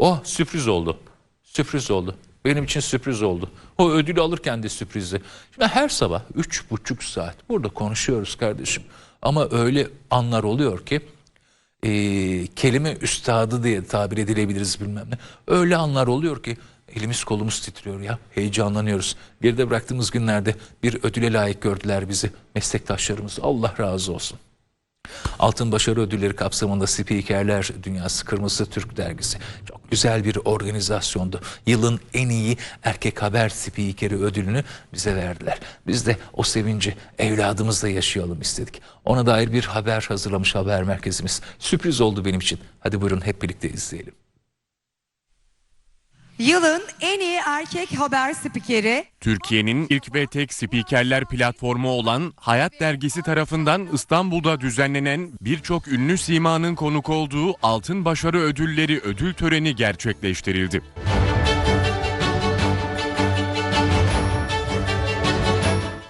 Oh sürpriz oldu. Sürpriz oldu. Benim için sürpriz oldu. O ödülü alırken de sürprizdi. Şimdi her sabah üç buçuk saat burada konuşuyoruz kardeşim. Ama öyle anlar oluyor ki e, kelime üstadı diye tabir edilebiliriz bilmem ne. Öyle anlar oluyor ki elimiz kolumuz titriyor ya. Heyecanlanıyoruz. Geride bıraktığımız günlerde bir ödüle layık gördüler bizi. Meslektaşlarımız Allah razı olsun. Altın Başarı Ödülleri kapsamında Spikerler Dünyası Kırmızı Türk Dergisi çok güzel bir organizasyondu. Yılın en iyi erkek haber spikeri ödülünü bize verdiler. Biz de o sevinci evladımızla yaşayalım istedik. Ona dair bir haber hazırlamış haber merkezimiz. Sürpriz oldu benim için. Hadi buyurun hep birlikte izleyelim. Yılın en iyi erkek haber spikeri Türkiye'nin ilk ve tek spikerler platformu olan Hayat Dergisi tarafından İstanbul'da düzenlenen birçok ünlü simanın konuk olduğu Altın Başarı Ödülleri ödül töreni gerçekleştirildi.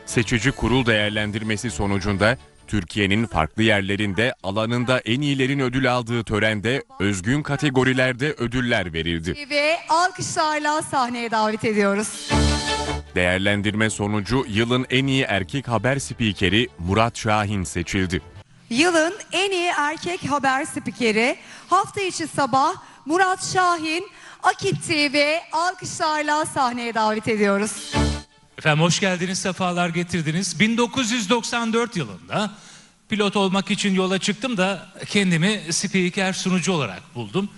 Seçici kurul değerlendirmesi sonucunda Türkiye'nin farklı yerlerinde alanında en iyilerin ödül aldığı törende özgün kategorilerde ödüller verildi. ve alkışlarla sahneye davet ediyoruz. Değerlendirme sonucu yılın en iyi erkek haber spikeri Murat Şahin seçildi. Yılın en iyi erkek haber spikeri hafta içi sabah Murat Şahin Akit TV alkışlarla sahneye davet ediyoruz. Efendim hoş geldiniz, sefalar getirdiniz. 1994 yılında pilot olmak için yola çıktım da kendimi spiker sunucu olarak buldum.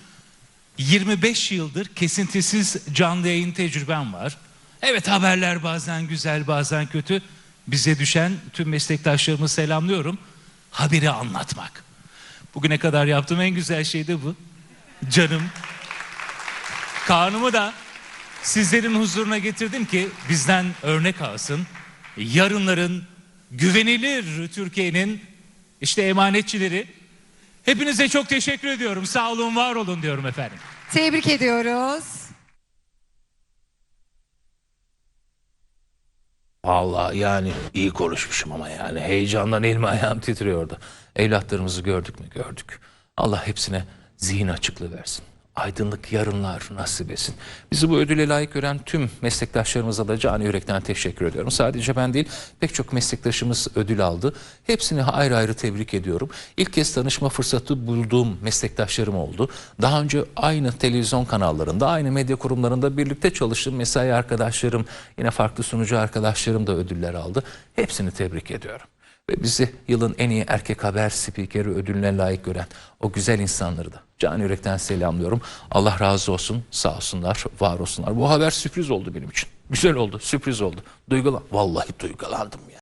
25 yıldır kesintisiz canlı yayın tecrübem var. Evet haberler bazen güzel bazen kötü. Bize düşen tüm meslektaşlarımı selamlıyorum. Haberi anlatmak. Bugüne kadar yaptığım en güzel şey de bu. Canım. Karnımı da sizlerin huzuruna getirdim ki bizden örnek alsın. Yarınların güvenilir Türkiye'nin işte emanetçileri. Hepinize çok teşekkür ediyorum. Sağ olun, var olun diyorum efendim. Tebrik ediyoruz. Allah yani iyi konuşmuşum ama yani heyecandan elim ayağım titriyordu. Evlatlarımızı gördük mü gördük. Allah hepsine zihin açıklığı versin. Aydınlık yarınlar nasip etsin. Bizi bu ödüle layık gören tüm meslektaşlarımıza da canı yürekten teşekkür ediyorum. Sadece ben değil pek çok meslektaşımız ödül aldı. Hepsini ayrı ayrı tebrik ediyorum. İlk kez tanışma fırsatı bulduğum meslektaşlarım oldu. Daha önce aynı televizyon kanallarında, aynı medya kurumlarında birlikte çalıştığım mesai arkadaşlarım, yine farklı sunucu arkadaşlarım da ödüller aldı. Hepsini tebrik ediyorum. Ve bizi yılın en iyi erkek haber spikeri ödülüne layık gören o güzel insanları da can yürekten selamlıyorum. Allah razı olsun, sağ olsunlar, var olsunlar. Bu haber sürpriz oldu benim için. Güzel oldu, sürpriz oldu. Duygulan, vallahi duygulandım ya.